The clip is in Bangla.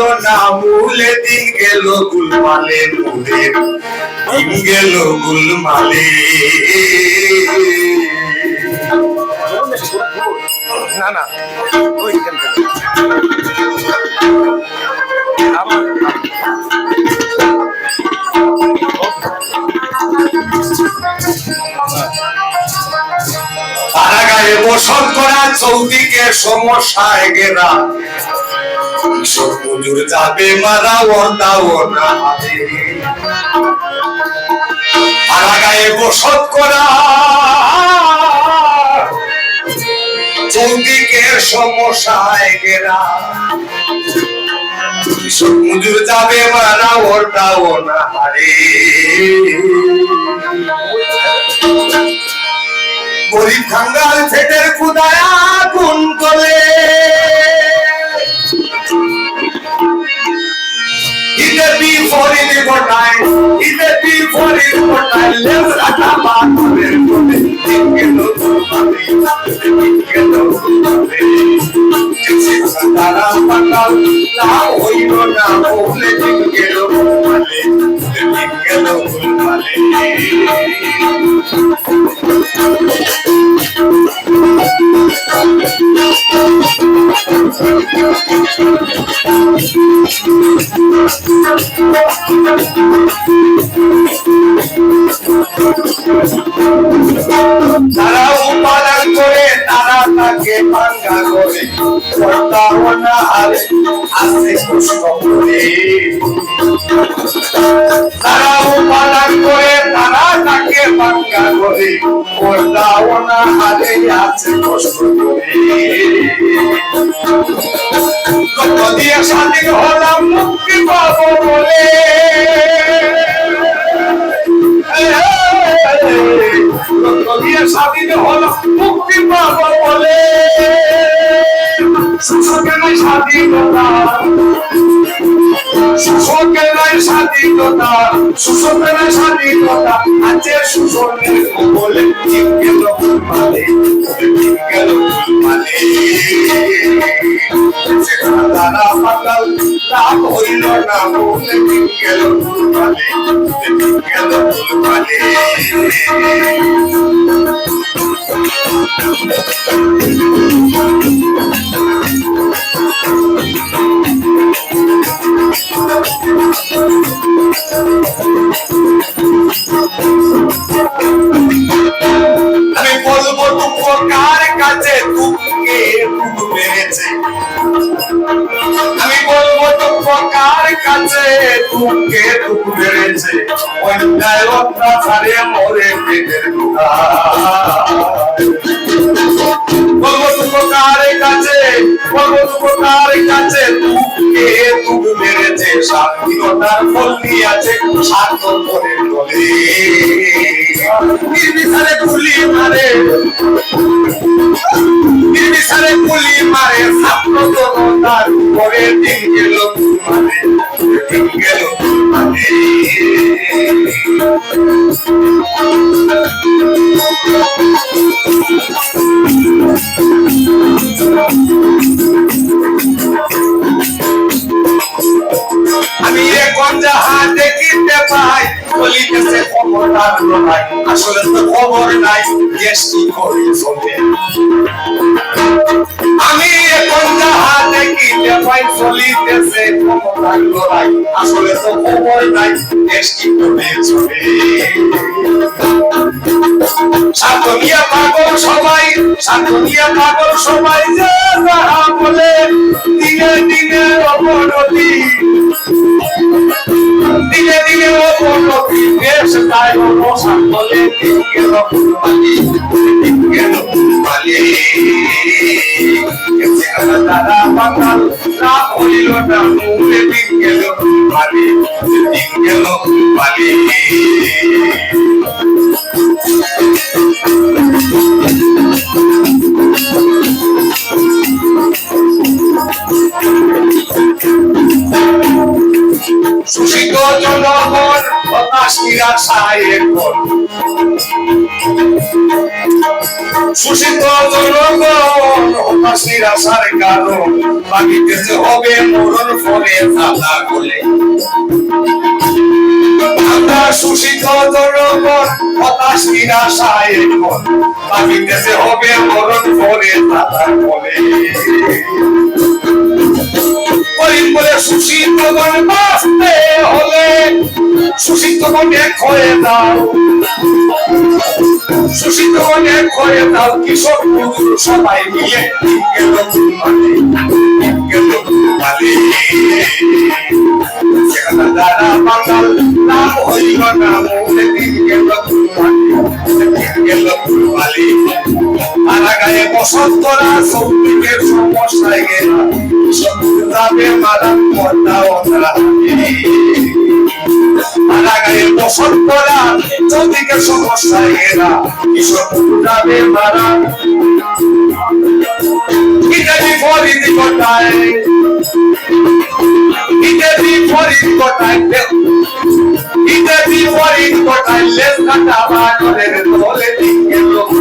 না মূলে দিন গেল গুলমালে মূলে। দিন গেল গুলমালে। না না ওই আমার তারা গায়ে বসত করা চৌদিকে সমস্যায় গেরা। সব মজুর যাবে মারা তারা গায়ে বসত করা। সমস্যায় গেরা যাবে মারা হারে গরিব খাঙ্গাল ফেটের খুদায় আগুন তোলে দিকে তো তোমারে যেসে সাতারা পাতাল না হইল না বলে দিকে তো তোমারে দিকে তো তোমারে তারা উপাদান করে তারা তাকে ভাঙ্গা করে না হারে আসে কষ্ট করে। তারা উপাদান করে, তারা তাকে ভাঙ্গা করে না হারে আছে কষ্ট করে। দিয়ে স্বাধীন হলাম মুক্তি পাবো বলে। দিয়ে হল মুক্তি পাবো বলে। সুখে নাই স্বাধীনতা সুখে নাই স্বাধীনতা সুখে নাই স্বাধীনতা আছে সুখের বলে ঠিক গেল মানে গেল দুঃখ আমি বলব দুঃখ কার কাছে দুঃখকে দুঃখ মেরেছে অন্যায় অত্যাচারে মরে পেটের বলব দুঃখ কার কাছে, বলব দুঃখ কার কাছে দুঃখকে দুঃখ মেরেছে স্বাধীনতার ফল নিয়েছে স্বার্থ করে তোলে নির্বিচারে গুলি মারে। নির্বিচারে গুলি মারে ছাত্র জনতার পরে দিন গেল মানে দিন গেল মানে আমি এখন যাহা দেখিতে পাই, বলিতেছে ক্ষমতার লড়াই আসলে তো খবর নাই দেশ কি করে চলে আমি এখন যাহা দেখিতে পাই চলিতেছে ক্ষমতার লড়াই আসলে তো খবর নাই। দেশ কি করে চলে সাধনিয়া পাগল সবাই সাধনিয়া পাগল সবাই যে যাহা বলে দিনে দিনে অবনতি। দিনে দিনে অবনতি দেশ তাই অবসান বলে রকমালি দিকে রকমালি তারা পাতাল লাভ হইল না মূলে দিন গেল মালি দিন গেল মালি হতাশ নিরাশায় এখন শোষিত জনগণ হতাশ নিরাশার কারণ বাকিতেছে হবে মরণ ফলে সাদা বলে আমরা শোষিত জনগণ হতাশ নিরাশায় এখন বাকিতেছে হবে মরণ ফলে সাদা বলে শোষিত গণ বাঁচতে হলে শোষিত গণে ক্ষয়ে দাও। শোষিত গণে ক্ষয়ে দাও মজুর সবাই মিলে। গেল গেল যারা বাঙাল নাম হইল না মনে দিন গেল গেল গায়ে বসন্তরা সৌদিকের সমস্যায় গেল যাবে মারা কথা ওরা মারা গায়ে বসন্তরা চৌদিকের সমস্যায় গেলা কিশোর যাবে মারা ইত্যাদি ফরিদ কোটায় ইত্যাদি ফরিদ কোটায় ইত্যাদি ফরিদ কোটায় লেস কাটা বানরের দলে দিকে লোক।